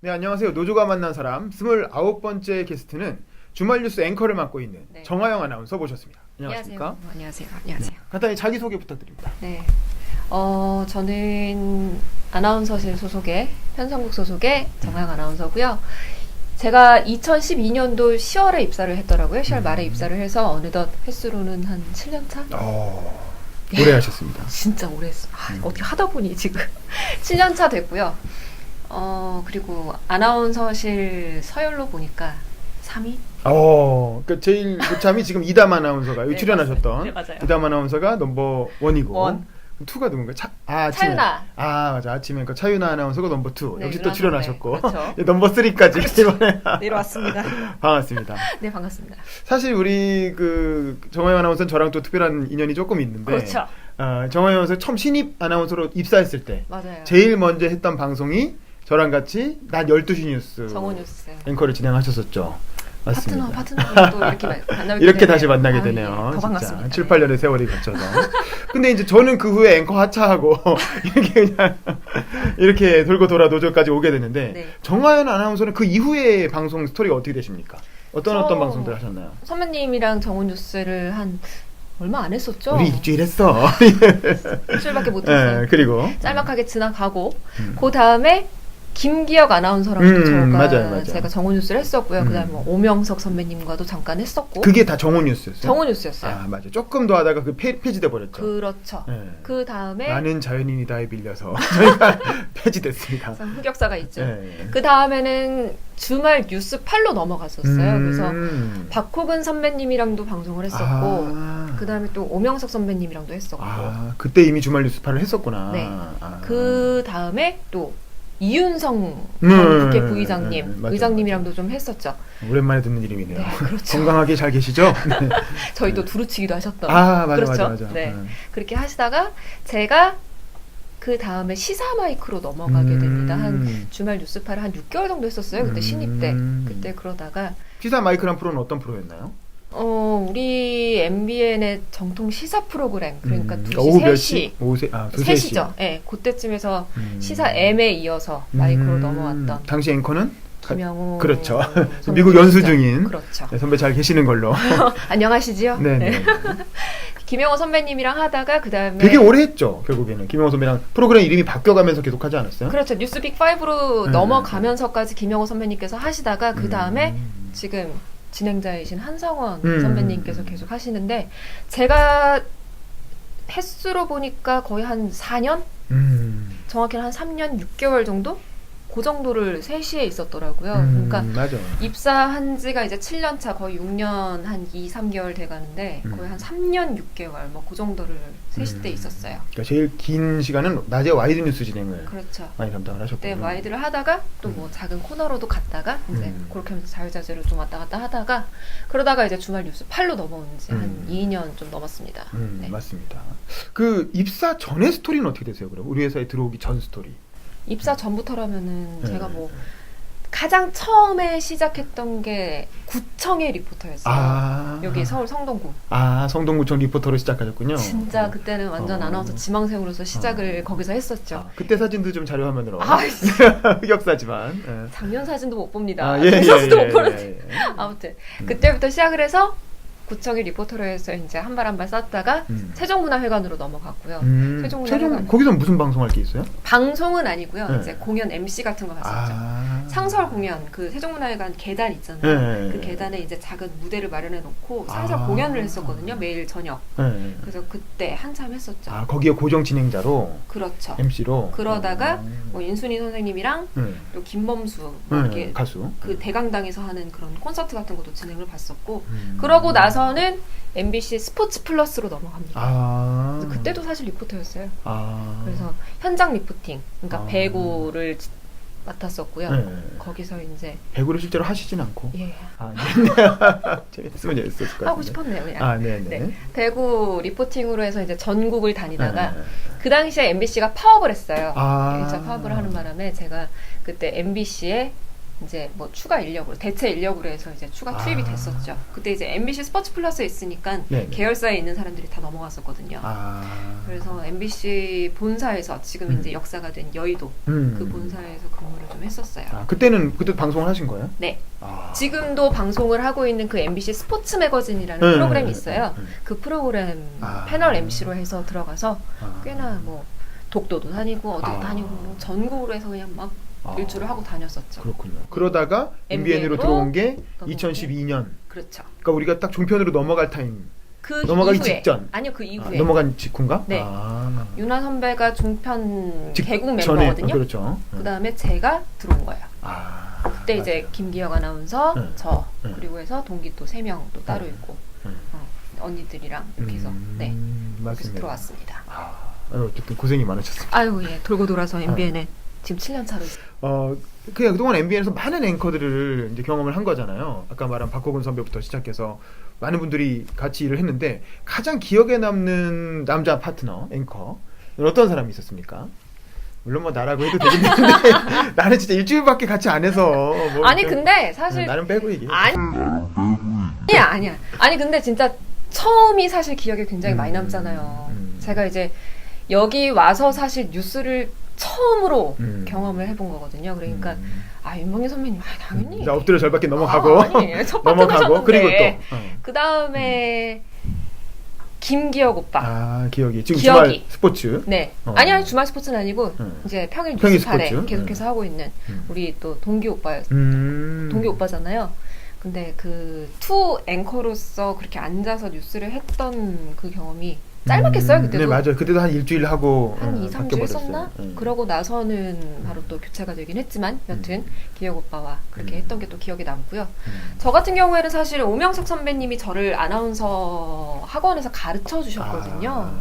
네, 안녕하세요. 노조가 만난 사람 29번째 게스트는 주말 뉴스 앵커를 맡고 있는 네. 정하영 아나운서 모셨습니다. 안녕하십니까? 안녕하세요. 안녕하세요. 간단히 자기소개 부탁드립니다. 네. 어, 저는 아나운서실 소속의 편성국 소속의 정하영 아나운서고요. 제가 2012년도 10월에 입사를 했더라고요. 10월 말에 음. 입사를 해서 어느덧 횟수로는 한 7년 차? 어, 오래 하셨습니다. 진짜 오래 했어. 아, 음. 어떻게 하다 보니 지금 7년 차 됐고요. 어, 그리고 아나운서실 서열로 보니까 3위? 어, 그 제일 고참이 지금 이담 아나운서가 여기 네, 출연하셨던 네, 맞아요. 이담 아나운서가 넘버 원이고 원. 투가 누군가? 차, 아, 아침에. 차윤아. 아, 맞아. 아침에 그 차윤아 아나운서가 넘버 투. 네, 역시 또 그런 출연하셨고. 네, 그렇죠. 예, 넘버 쓰리까지 이번에 내려왔습니다. 반갑습니다. 네, 반갑습니다. 사실 우리 그 정화영 아나운서는 저랑 또 특별한 인연이 조금 있는데 그렇죠. 어, 정화영 아나운서 처음 신입 아나운서로 입사했을 때 맞아요. 제일 먼저 했던 방송이 저랑 같이 낮 12시 뉴스 정오 뉴스. 앵커를 진행하셨었죠. 맞습니다. 파트너, 파트너 또 이렇게 마- 만나게 이렇게 되네요. 다시 만나게 아, 되네요. 예, 더 진짜. 반갑습니다. 7, 8년의 세월이 거쳐서. 근데 이제 저는 그 후에 앵커 하차하고 이렇게 그냥 이렇게 돌고 돌아 노조까지 오게 됐는데 네. 정화연 아나운서는 그 이후에 방송 스토리가 어떻게 되십니까? 어떤 저- 어떤 방송들 하셨나요? 선배님이랑 정오 뉴스를 한 얼마 안 했었죠. 우리 일주일 했어. 일주일밖에 못했어요. 예, 그리고 짤막하게 지나가고 음. 그 다음에 김기혁 아나운서랑 음, 제가 맞아요, 맞아요. 제가 정오 뉴스를 했었고요. 음. 그다음에 뭐 오명석 선배님과도 잠깐 했었고 그게 다 정오 뉴스였어요. 정오 뉴스였어요. 아 맞아. 조금 더 하다가 그 폐, 폐지돼 버렸죠. 그렇죠. 예. 그 다음에 나는 자연인이다에 빌려서 저희가 폐지됐습니다. 흑역사가 있죠. 예. 그 다음에는 주말 뉴스 8로 넘어갔었어요. 음. 그래서 박호근 선배님이랑도 방송을 했었고 아. 그 다음에 또 오명석 선배님이랑도 했었고 아 그때 이미 주말 뉴스파를 했었구나. 네. 아. 그 다음에 또 이윤성 음, 전 국회 음, 부의장님 음, 맞아요, 의장님이랑도 좀 했었죠. 오랜만에 듣는 이름이네요. 네, 그렇죠. 건강하게 잘 계시죠? 네. 저희도 두루치기도 하셨던. 아 맞아 그렇죠. 맞아 맞아. 네. 음. 그렇게 하시다가 제가 그 다음에 시사 마이크로 넘어가게 음. 됩니다. 한 주말 뉴스파를 한 6개월 정도 했었어요. 그때 음. 신입 때. 그때 그러다가 시사 마이크란 프로는 어떤 프로였나요? 어 우리 MBN의 정통 시사 프로그램 그러니까 음, 2시 오후 몇 3시 시? 오후 세, 아, 2, 3시. 3시죠. 예. 네, 그때쯤에서 음. 시사 M에 이어서 마이크로 음. 넘어왔던 당시 앵커는 김영호 그렇죠. 선배님이시죠. 미국 연수 중인. 그렇죠. 네, 선배 잘 계시는 걸로. 안녕하시지요? 네, 네. 김영호 선배님이랑 하다가 그 다음에 되게 오래 했죠. 결국에는 김영호 선배랑 프로그램 이름이 바뀌어가면서 계속 하지 않았어요? 그렇죠. 뉴스 빅 5로 네. 넘어가면서까지 김영호 선배님께서 하시다가 그 다음에 음. 지금 진행자이신 한성원 음. 선배님께서 계속 하시는데 제가 횟수로 보니까 거의 한 4년? 음. 정확히는 한 3년 6개월 정도? 그 정도를 3시에 있었더라고요. 음, 그러니까 맞아. 입사한 지가 이제 7년 차 거의 6년 한 2, 3개월 돼 가는데 음. 거의 한 3년 6개월 뭐 그 정도를 3시 때 음. 있었어요. 그러니까 제일 긴 시간은 낮에 와이드 뉴스 진행을 그렇죠. 많이 담당을 하셨고. 그때 와이드를 하다가 또 뭐 작은 코너로도 갔다가 이제 음. 그렇게 하면서 자유자재로 좀 왔다 갔다 하다가 그러다가 이제 주말 뉴스 8로 넘어온 지한 음. 2년 좀 넘었습니다. 음, 네. 맞습니다. 그 입사 전의 스토리는 어떻게 되세요? 그럼 우리 회사에 들어오기 전 스토리. 입사 전부터라면은 네. 제가 뭐 가장 처음에 시작했던 게 구청의 리포터였어요. 아, 여기 서울 성동구. 아 성동구청 리포터로 시작하셨군요. 진짜 그때는 완전 어. 아나운서 지망생으로서 시작을 거기서 했었죠. 아, 그때 사진도 좀 자료 화면으로. 아, 흑역사지만. 예. 작년 사진도 못 봅니다. 아, 예, 예, 예. 예, 예. 아무튼 음. 그때부터 시작을 해서 구청의 리포터로 해서 이제 한 발 한발 쌓다가 음. 세종문화회관으로 넘어갔고요. 음, 세종문화회관. 세종 거기서 무슨 방송할 게 있어요? 방송은 아니고요. 네. 이제 공연 MC 같은 거 봤었죠. 아. 상설 공연 그 세종문화회관 계단 있잖아요. 네. 그 계단에 이제 작은 무대를 마련해 놓고 상설 아. 공연을 했었거든요. 매일 저녁. 네. 그래서 그때 한참 했었죠. 아 거기에 고정 진행자로 그렇죠. MC로. 그러다가 뭐 인순이 선생님이랑 네. 또 김범수 뭐 네, 이렇게 가수. 그 대강당에서 하는 그런 콘서트 같은 것도 진행을 봤었고 음. 그러고 나서 는 MBC 스포츠 플러스로 넘어갑니다. 아. 그래서 그때도 사실 리포터였어요. 아. 그래서 현장 리포팅, 그러니까 아. 배구를 지- 맡았었고요. 네. 거기서 이제 배구를 실제로 하시진 않고. 예 아, 네. 재밌으면 재밌었을 것. 하고 싶었네요. 그냥. 아, 네, 네. 네. 배구 리포팅으로 해서 이제 전국을 다니다가 네. 그 당시에 MBC가 파업을 했어요. 아. 1차 파업을 하는 바람에 제가 그때 MBC에 이제 뭐 추가 인력으로 대체 인력으로 해서 이제 추가 투입이 아. 됐었죠. 그때 이제 MBC 스포츠 플러스에 있으니까 네네. 계열사에 있는 사람들이 다 넘어갔었거든요. 아. 그래서 MBC 본사에서 지금 음. 이제 역사가 된 여의도 음. 그 본사에서 근무를 좀 했었어요. 아, 그때는 그때 방송을 하신 거예요? 네. 아. 지금도 방송을 하고 있는 그 MBC 스포츠 매거진이라는 네, 프로그램이 네, 있어요. 네, 네. 그 프로그램 아. 패널 MC로 해서 들어가서 아. 꽤나 뭐 독도도 다니고 어디 아. 다니고 뭐 전국으로 해서 그냥 막 아. 일주를 하고 다녔었죠. 그렇군요. 그러다가 MBN MBN으로 으로 들어온 게 넘어오고. 2012년. 그렇죠. 그러니까 우리가 딱 종편으로 넘어갈 타임. 그 넘어가기 이후에 직전. 아니요 그 아, 이후에 넘어간 직후인가? 네. 아. 윤아 선배가 종편 직- 개국 전에, 멤버거든요. 어, 그렇죠. 그 다음에 제가 들어온 거예요. 아. 그때 이제 김기혁 아나운서, 네. 저 네. 그리고 해서 동기 또 세 명 또 따로 네. 있고 네. 어, 언니들이랑 이렇게 해서 음, 네 맞습니다. 들어왔습니다. 아, 아유, 어쨌든 고생이 많으셨습니다. 아유 예 돌고 돌아서 MBN에 지금 7년 차로 있어요. 어, 그냥 그동안 MBN에서 많은 앵커들을 이제 경험을 한 거잖아요. 아까 말한 박호근 선배부터 시작해서 많은 분들이 같이 일을 했는데 가장 기억에 남는 남자 파트너 앵커 어떤 사람이 있었습니까? 물론 뭐 나라고 해도 되긴 되는데 나는 진짜 일주일밖에 같이 안 해서 뭐 아니 좀- 근데 사실 나는 빼고 얘기해. 아니 아니야 아니야 아니 근데 진짜 처음이 사실 기억에 굉장히 많이 음, 남잖아요. 음. 제가 이제 여기 와서 사실 뉴스를 처음으로 음. 경험을 해본 거거든요. 그러니까 음. 아 윤봉희 선배님 아 당연히 자, 엎드려 절밖에 넘어가고 아, 아니, 첫 넘어가고 그리고 또 어. 그 다음에 김기혁 오빠. 아 기억이 지금 기억이. 주말 스포츠 네. 어. 아니 아니 주말 스포츠는 아니고 음. 이제 평일 평일 스포츠? 계속해서 하고 있는 음. 우리 또 동기 오빠였 음. 동기 오빠잖아요. 근데 그 투 앵커로서 그렇게 앉아서 뉴스를 했던 그 경험이 짧았겠어요 음, 그때도. 네 맞아요. 그때도 한 일주일 하고 한 어, 2, 3주 바뀌어버렸어요. 했었나? 음. 그러고 나서는 바로 또 교체가 되긴 했지만 여튼 기혁 오빠와 그렇게 음. 했던 게 또 기억에 남고요. 음. 저 같은 경우에는 사실 오명석 선배님이 저를 아나운서 학원에서 가르쳐 주셨거든요. 아,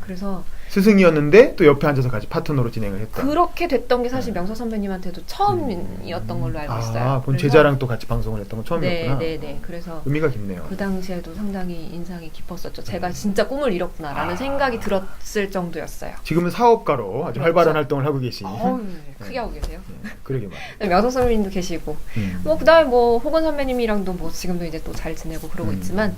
그래서 스승이었는데 또 옆에 앉아서 같이 파트너로 진행을 했다. 그렇게 됐던 게 사실 네. 명석 선배님한테도 처음이었던 걸로 알고 있어요. 아, 본 그래서- 제자랑 또 같이 방송을 했던 건 처음이었구나. 네, 네, 네. 그래서 의미가 깊네요. 그 당시에도 상당히 인상이 깊었었죠. 제가 진짜 꿈을 이뤘구나라는 아. 생각이 들었을 정도였어요. 지금은 사업가로 아주 그렇죠. 활발한 활동을 하고 계시. 어우, 크게 하고 계세요. 네, 그러게 말이에요. 명석 선배님도 계시고 음. 뭐 그다음에 뭐 호건 선배님이랑도 뭐 지금도 이제 또 잘 지내고 그러고 음. 있지만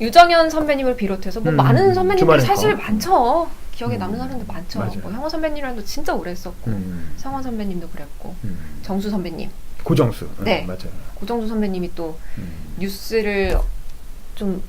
유정현 선배님을 비롯해서 뭐 음. 많은 선배님들이 주말에 사실 거. 많죠. 기억에 음. 남는 사람들 많죠. 맞아요. 뭐 형원 선배님이랑도 진짜 오래 했었고 음. 성원 선배님도 그랬고 음. 정수 선배님, 고정수. 네. 음, 맞아요. 고정수 선배님이 또 음. 뉴스를 좀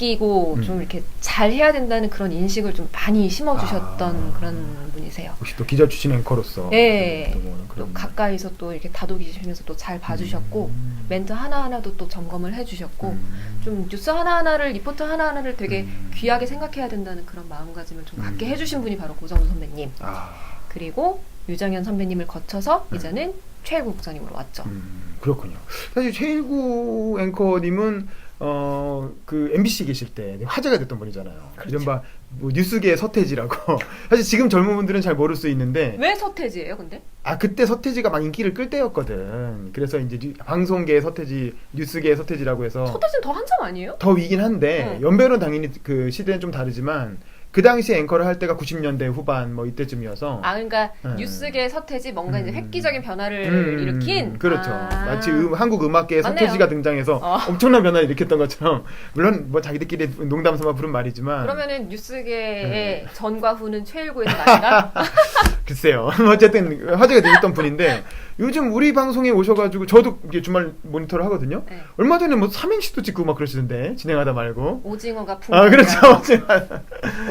아끼고 음. 좀 이렇게 잘 해야 된다는 그런 인식을 좀 많이 심어주셨던 아. 그런 분이세요. 혹시 또 기자 출신 앵커로서 예. 또뭐또 가까이서 또 이렇게 다독이시면서 또 잘 봐주셨고 음. 멘트 하나 하나도 또 점검을 해주셨고 음. 좀 뉴스 하나 하나를 리포트 하나 하나를 되게 음. 귀하게 생각해야 된다는 그런 마음가짐을 좀 갖게 음. 해주신 분이 바로 고정수 선배님 아. 그리고 유정현 선배님을 거쳐서 음. 이제는 최일구 국장님으로 왔죠. 음, 그렇군요. 사실 최일구 앵커님은 어, 그 MBC 계실 때 화제가 됐던 분이잖아요. 그렇죠. 이른바 뭐 뉴스계의 서태지라고. 사실 지금 젊은 분들은 잘 모를 수 있는데 왜 서태지예요, 근데? 아 그때 서태지가 막 인기를 끌 때였거든. 그래서 이제 뉴- 방송계의 서태지, 뉴스계의 서태지라고 해서 서태지는 더 한참 아니에요? 더 위긴 한데 응. 연배는 당연히 그 시대는 좀 다르지만 그 당시 앵커를 할 때가 90년대 후반 뭐 이때쯤이어서 아, 그러니까 네. 뉴스계 서태지 뭔가 이제 음. 획기적인 변화를 음, 일으킨 그렇죠. 아. 마치 음, 한국 음악계의 맞네요. 서태지가 등장해서 어. 엄청난 변화를 일으켰던 것처럼 물론 뭐 자기들끼리 농담 삼아 부른 말이지만 그러면은 뉴스계의 음. 전과 후는 최일구에서 아닌가? 글쎄요. 어쨌든 화제가 되었던 분인데 요즘 우리 방송에 오셔가지고 저도 이게 주말 모니터를 하거든요. 네. 얼마 전에 뭐 삼행시도 찍고 막 그러시던데 진행하다 말고. 오징어가 아 풍년이라고 그렇죠.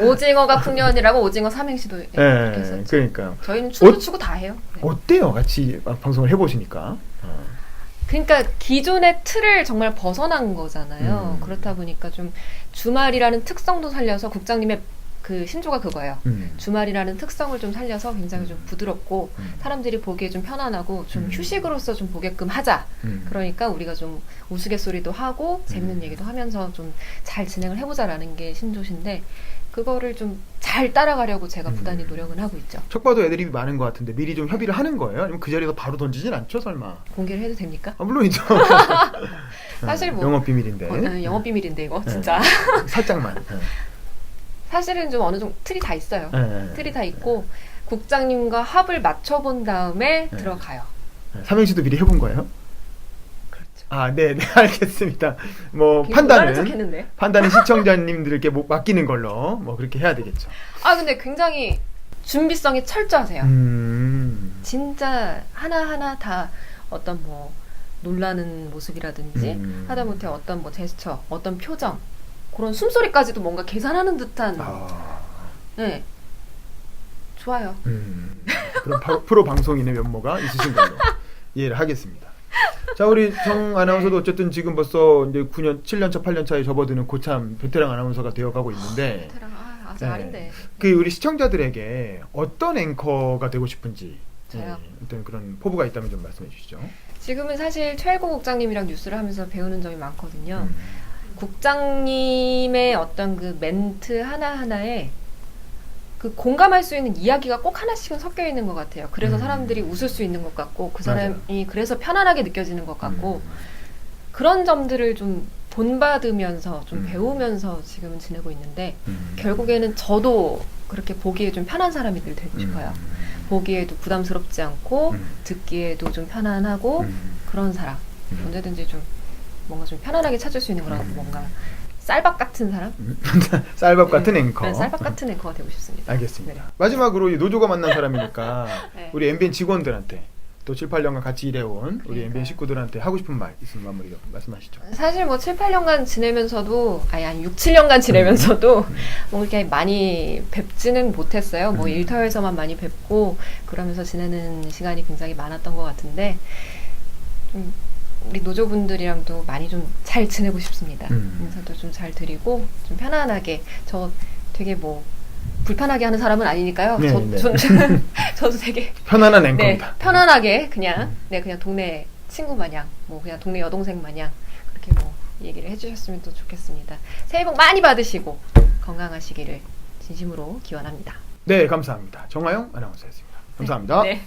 오징어가 풍년이라고 오징어 삼행시도 예, 했었죠. 그러니까 저희는 춤도 어- 추고 다 해요. 네. 어때요? 같이 막 방송을 해보시니까. 어. 그러니까 기존의 틀을 정말 벗어난 거잖아요. 음. 그렇다 보니까 좀 주말이라는 특성도 살려서 국장님의 그 신조가 그거예요. 음. 주말이라는 특성을 좀 살려서 굉장히 좀 부드럽고 음. 사람들이 보기에 좀 편안하고 좀 음. 휴식으로서 좀 보게끔 하자. 음. 그러니까 우리가 좀 우스갯소리도 하고 재밌는 음. 얘기도 하면서 좀 잘 진행을 해보자라는 게 신조신데 그거를 좀 잘 따라가려고 제가 음. 부단히 노력은 하고 있죠. 척 봐도 애드립이 많은 것 같은데 미리 좀 협의를 하는 거예요? 아니면 그 자리에서 바로 던지진 않죠, 설마? 공개를 해도 됩니까? 아, 물론이죠. 사실 뭐- 영업 비밀인데. 어, 아, 영업 비밀인데 이거 네. 진짜 살짝만. 네. 사실은 좀 어느 정도 틀이 다 있어요. 네. 틀이 다 있고 국장님과 합을 맞춰본 다음에 네. 들어가요. 네, 삼행시도 미리 해본 거예요? 그렇죠. 아, 네, 네, 알겠습니다. 뭐 판단은 했는데. 판단은 시청자님들께 뭐 맡기는 걸로 뭐 그렇게 해야 되겠죠. 아 근데 굉장히 준비성이 철저하세요. 음. 진짜 하나하나 다 어떤 뭐 놀라는 모습이라든지 음. 하다못해 어떤 뭐 제스처, 어떤 표정 그런 숨소리까지도 뭔가 계산하는 듯한 아. 네. 좋아요. 음. 그럼 바- 프로 방송인의 면모가 있으신 걸로 이해를 하겠습니다. 자, 우리 정 아나운서도 어쨌든 지금 벌써 이제 9년, 7년 차, 8년 차에 접어드는 고참 베테랑 아나운서가 되어가고 있는데 베테랑 아, 아직 네. 아닌데. 그 우리 시청자들에게 어떤 앵커가 되고 싶은지 저요? 네, 어떤 그런 포부가 있다면 좀 말씀해 주시죠. 지금은 사실 최일구 국장님이랑 뉴스를 하면서 배우는 점이 많거든요. 음. 국장님의 어떤 그 멘트 하나하나에 그 공감할 수 있는 이야기가 꼭 하나씩은 섞여 있는 것 같아요. 그래서 음. 사람들이 웃을 수 있는 것 같고 그 맞아요. 사람이 그래서 편안하게 느껴지는 것 같고 음. 그런 점들을 좀 본받으면서 좀 음. 배우면서 지금은 지내고 있는데 음. 결국에는 저도 그렇게 보기에 좀 편한 사람이 늘 되고 싶어요. 음. 보기에도 부담스럽지 않고 음. 듣기에도 좀 편안하고 음. 그런 사람. 음. 언제든지 좀 뭔가 좀 편안하게 찾을 수 있는 그런 음. 뭔가 쌀밥 같은 사람? 쌀밥 같은 앵커. 네, 쌀밥 같은 앵커가 되고 싶습니다. 알겠습니다. 네. 마지막으로 이 노조가 만난 사람이니까 네. 우리 MBN 직원들한테 또 7, 8년간 같이 일해온 우리 그러니까요. MBN 식구들한테 하고 싶은 말 있으면 마무리로 말씀하시죠. 사실 뭐 7, 8년간 지내면서도 아니 한 6, 7년간 지내면서도 뭐 이렇게 많이 뵙지는 못했어요. 뭐 음. 일터에서만 많이 뵙고 그러면서 지내는 시간이 굉장히 많았던 것 같은데 좀 우리 노조분들이랑도 많이 좀 잘 지내고 싶습니다. 음. 인사도 좀 잘 드리고 좀 편안하게 저 되게 뭐 불편하게 하는 사람은 아니니까요. 네, 저, 네. 전- 저도 되게 편안한 네, 앵커입니다. 편안하게 그냥 음. 네 그냥 동네 친구 마냥 뭐 그냥 동네 여동생 마냥 그렇게 뭐 얘기를 해주셨으면 또 좋겠습니다. 새해 복 많이 받으시고 건강하시기를 진심으로 기원합니다. 네, 감사합니다. 정하영 아나운서였습니다. 감사합니다. 네.